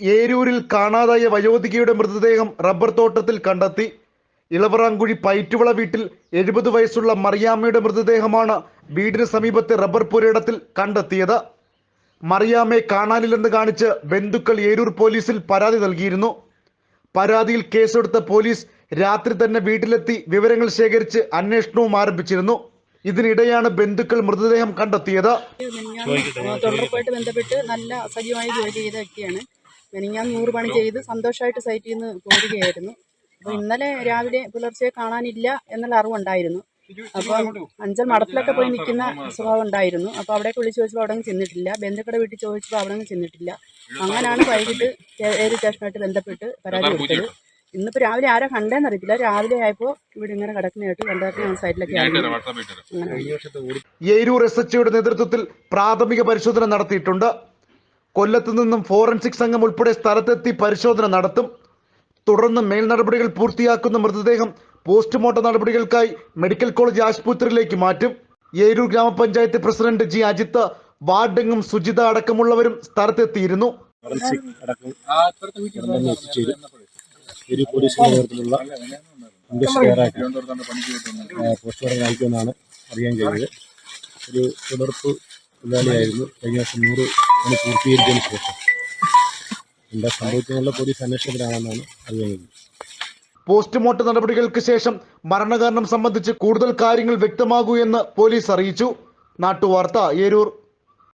ഏരൂരിൽ കാണാതായ വയോധികയുടെ മൃതദേഹം റബ്ബർ തോട്ടത്തിൽ കണ്ടെത്തി. ഇളവറാങ്കുഴി പൈറ്റുവിള വീട്ടിൽ എഴുപത് വയസ്സുള്ള മറിയാമ്മയുടെ മൃതദേഹമാണ് വീടിന് സമീപത്തെ റബ്ബർ പുരയിടത്തിൽ കണ്ടെത്തിയത്. മറിയാമ്മയെ കാണാനില്ലെന്ന് കാണിച്ച് ബന്ധുക്കൾ ഏരൂർ പോലീസിൽ പരാതി നൽകിയിരുന്നു. പരാതിയിൽ കേസെടുത്ത പോലീസ് രാത്രി തന്നെ വീട്ടിലെത്തി വിവരങ്ങൾ ശേഖരിച്ച് അന്വേഷണവും ആരംഭിച്ചിരുന്നു. ഇതിനിടെയാണ് ബന്ധുക്കൾ മൃതദേഹം കണ്ടെത്തിയത്. തുടർപ്പായിട്ട് ബന്ധപ്പെട്ട് നല്ല സജീവമായി ജോലി ചെയ്ത വ്യക്തിയാണ്. മെനിഞ്ഞാന്ന് നൂറ് പണി ചെയ്ത് സന്തോഷമായിട്ട് സൈറ്റിൽ നിന്ന് പോരുകയായിരുന്നു. അപ്പോൾ ഇന്നലെ രാവിലെ പുലർച്ചെ കാണാനില്ല എന്നുള്ള അറിവുണ്ടായിരുന്നു. അപ്പം അഞ്ചൽ മഠത്തിലൊക്കെ പോയി നിൽക്കുന്ന സ്വഭാവം ഉണ്ടായിരുന്നു. അപ്പോൾ അവിടേക്ക് വിളിച്ച് ചോദിച്ചപ്പോൾ അവിടെ ചെന്നിട്ടില്ല. ബന്ധുക്കളുടെ വീട്ടിൽ ചോദിച്ചപ്പോൾ അവിടെ ചെന്നിട്ടില്ല. അങ്ങനെയാണ് വൈകിട്ട് ഏത് സ്റ്റേഷനായിട്ട് ബന്ധപ്പെട്ട് പരാതി കൊടുത്തത്. ഇന്നിപ്പോൾ രാവിലെ ആരാ കണ്ടേന്ന് അറിയത്തില്ല. രാവിലെ ആയപ്പോൾ ഇവിടെ ഇങ്ങനെ കിടക്കുന്നതായിട്ട് കണ്ടാൽ സൈഡിലൊക്കെ ഏരൂർ എസ് എച്ച് നേതൃത്വത്തിൽ പ്രാഥമിക പരിശോധന നടത്തിയിട്ടുണ്ട്. കൊല്ലത്തു നിന്നും ഫോറൻസിക് സംഘം ഉൾപ്പെടെ സ്ഥലത്തെത്തി പരിശോധന നടത്തും. തുടർന്ന് മേൽ നടപടികൾ പൂർത്തിയാക്കുന്ന മൃതദേഹം പോസ്റ്റ്മോർട്ടം നടപടികൾക്കായി മെഡിക്കൽ കോളേജ് ആശുപത്രിയിലേക്ക് മാറ്റും. ഏരൂർ ഗ്രാമപഞ്ചായത്ത് പ്രസിഡന്റ് ജി അജിത്ത് വാർഡെങ്ങും സുജിത അടക്കമുള്ളവരും സ്ഥലത്തെത്തിയിരുന്നു. പോസ്റ്റ്മോർട്ടം അറിയാൻ കഴിഞ്ഞത്. ഒരു തുടർപ്പ് തൊഴിലാളിയായിരുന്നു. കഴിഞ്ഞ വർഷം നൂറ് പണി പൂർത്തീകരിച്ചതിന് ശേഷം. എന്താ സംഭവിച്ചെന്നുള്ള പോലീസ് അന്വേഷണത്തിലാണെന്നാണ് അറിയുന്നത്. പോസ്റ്റ്മോർട്ടം നടപടികൾക്ക് ശേഷം മരണകാരണം സംബന്ധിച്ച് കൂടുതൽ കാര്യങ്ങൾ വ്യക്തമാകൂ എന്ന് പോലീസ് അറിയിച്ചു. നാട്ടുവാർത്ത ഏരൂർ.